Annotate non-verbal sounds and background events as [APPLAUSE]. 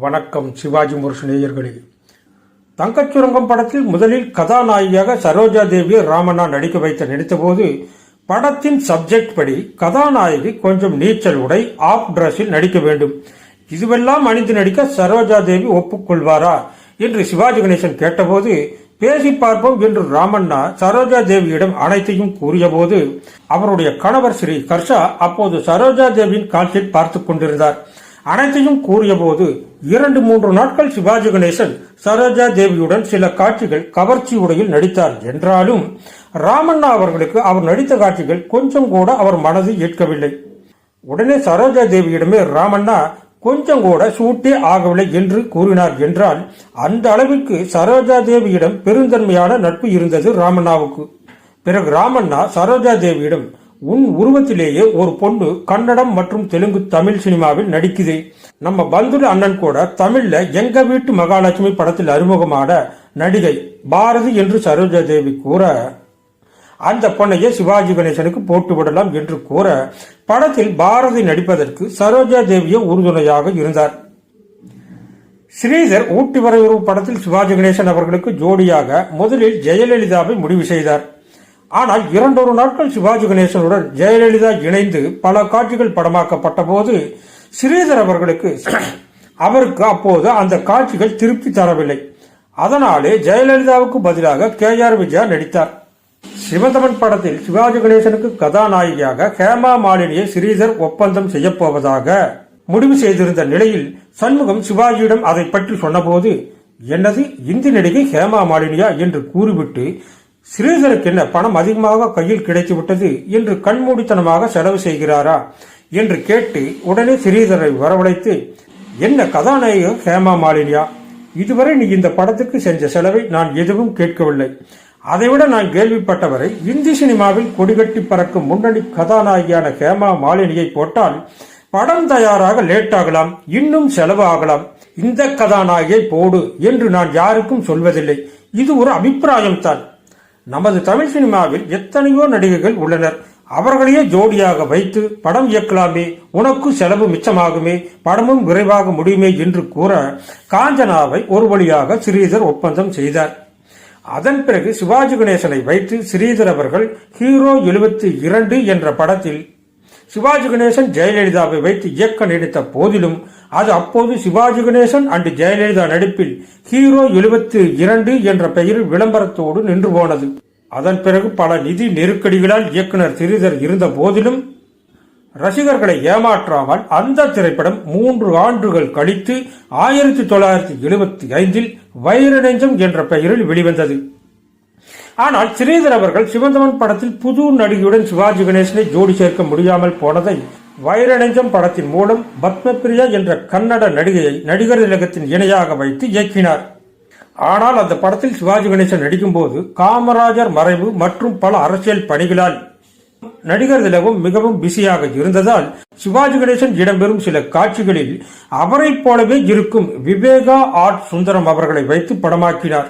வணக்கம் சிவாஜி முரசு நேயர்களே தங்கச்சுரங்கம் படத்தில் முதலில் கதாநாயகியாக சரோஜா தேவியை ராமண்ணா நடிக்க வைத்த நினைத்தபோது படத்தின் சப்ஜெக்ட் படி கதாநாயகி கொஞ்சம் நீச்சல் உடை ஆஃப் டிரஸில் நடிக்க வேண்டும். இதுவெல்லாம் அணிந்து நடிக்க சரோஜா தேவி ஒப்புக்கொள்வாரா என்று சிவாஜி கணேசன் கேட்டபோது பேசி பார்ப்போம் என்று ராமண்ணா சரோஜா தேவியிடம் அனைத்தையும் கூறியபோது அவருடைய கணவர் ஸ்ரீ கர்ஷா அப்போது சரோஜா தேவியின் கால்ஷீட் பார்த்துக் கொண்டிருந்தார். அனைத்தையும் கூறியபோது இரண்டு மூன்று நாட்கள் சிவாஜி கணேசன் சரோஜா தேவியுடன் சில காட்சிகள் கவர்ச்சி உடையில் நடித்தார். என்றாலும் ராமண்ணா அவர்களுக்கு அவர் நடித்த காட்சிகள் கொஞ்சம் கூட அவர் மனது ஏற்கவில்லை உடனே சரோஜா தேவியிடமே ராமண்ணா கொஞ்சம் கூட சூட்டே ஆகவில்லை என்று கூறினார். என்றால் அந்த அளவிற்கு சரோஜா தேவியிடம் பெருந்தன்மையான நட்பு இருந்தது ராமண்ணாவுக்கு. பிறகு ராமண்ணா சரோஜா தேவியிடம் உன் உருவத்திலேயே ஒரு பொண்ணு கன்னடம் மற்றும் தெலுங்கு தமிழ் சினிமாவில் நடிக்குது. நம்ம பந்துல அண்ணன் கூட தமிழ்ல எங்க வீட்டு மகாலட்சுமி படத்தில் அறிமுகமான நடிகை பாரதி என்று சரோஜா தேவி கூற அந்த பொண்ணையே சிவாஜி கணேசனுக்கு போட்டு விடலாம் என்று கூற படத்தில் பாரதி நடிப்பதற்கு சரோஜா தேவியே உறுதுணையாக இருந்தார். ஸ்ரீதர் ஊட்டி வரையுறவு படத்தில் சிவாஜி கணேசன் அவர்களுக்கு ஜோடியாக முதலில் ஜெயலலிதாவை முடிவு செய்தார். ஆனால் இரண்டொரு நாட்கள் சிவாஜி கணேசனுடன் ஜெயலலிதா இணைந்து பல காட்சிகள் படமாக்கப்பட்ட போது ஸ்ரீதர் அவர்களுக்கு [CLEARS THROAT] அவருக்கு அப்போது அந்த காட்சிகள் திருப்தி தரவில்லை. அதனாலே ஜெயலலிதாவுக்கு பதிலாக கே ஆர் விஜயா நடித்தார். சிவதமன் படத்தில் சிவாஜி கணேசனுக்கு கதாநாயகியாக ஹேமா மாலினியை ஸ்ரீதர் ஒப்பந்தம் செய்யப்போவதாக முடிவு செய்திருந்த நிலையில் சண்முகம் சிவாஜியிடம் அதை பற்றி சொன்னபோது என்னது இந்தி நடிகை ஹேமா மாலினியா? என்று கூறிவிட்டு ஸ்ரீதருக்கு என்ன? பணம் அதிகமாக கையில் கிடைத்து விட்டது என்று கண்மூடித்தனமாக செலவு செய்கிறாரா என்று கேட்டு உடனே ஸ்ரீதரை வரவழைத்து என்ன கதாநாயகம் ஹேமா மாலினியா? இதுவரை நீ இந்த படத்துக்கு செஞ்ச செலவை நான் எதுவும் கேட்கவில்லை. அதைவிட நான் கேள்விப்பட்டவரை இந்தி சினிமாவில் கொடிகட்டி பறக்கும் முன்னணி கதாநாயகியான ஹேமா மாலினியை போட்டால் படம் தயாராக லேட் ஆகலாம் இன்னும் செலவு ஆகலாம் இந்த கதாநாயகியை போடு என்று நான் யாருக்கும் சொல்வதில்லை. இது ஒரு அபிப்பிராயம் தான் நமது தமிழ் சினிமாவில் எத்தனையோ நடிகைகள் உள்ளனர். அவர்களையே ஜோடியாக வைத்து படம் இயக்கலாமே உனக்கு செலவு மிச்சமாகுமே படமும் விரைவாக முடியுமே என்று கூற காஞ்சனாவை ஒரு வழியாக ஸ்ரீதர் ஒப்பந்தம் செய்தார். அதன் பிறகு சிவாஜி கணேசனை வைத்து ஸ்ரீதர் அவர்கள் ஹீரோ எழுபத்தி இரண்டு என்ற படத்தில் சிவாஜி கணேசன் ஜெயலலிதாவை வைத்து இயக்க நினைத்த போதிலும் அது அப்போது சிவாஜி கணேசன் அண்டு ஜெயலலிதா நடிப்பில் ஹீரோ எழுபத்தி இரண்டு என்ற பெயரில் விளம்பரத்தோடு நின்று போனது. அதன் பிறகு பல நிதி நெருக்கடிகளால் இயக்குனர் சிறிதர் இருந்த போதிலும் ரசிகர்களை ஏமாற்றாமல் அந்த திரைப்படம் மூன்று ஆண்டுகள் கழித்து ஆயிரத்தி தொள்ளாயிரத்தி எழுபத்தி ஐந்தில் வைரநெஞ்சம் என்ற பெயரில் வெளிவந்தது. ஆனால் ஸ்ரீதர் அவர்கள் சிவந்தவன் படத்தில் புது நடிகையுடன் சிவாஜி கணேசனை ஜோடி சேர்க்க முடியாமல் போனதை வைரநெஞ்சம் படத்தின் மூலம் பத்மபிரியா என்ற கன்னட நடிகையை நடிகர் திலகத்தின் இணையாக வைத்து இயக்கினார். ஆனால் அந்த படத்தில் சிவாஜி கணேசன் நடிக்கும்போது காமராஜர் மறைவு மற்றும் பல அரசியல் பணிகளால் நடிகர் திலகம் மிகவும் பிஸியாக இருந்ததால் சிவாஜி கணேசன் இடம்பெறும் சில காட்சிகளில் அவரைப் போலவே இருக்கும் விவேகா ஆர்ட் சுந்தரம் அவர்களை வைத்து படமாக்கினார்.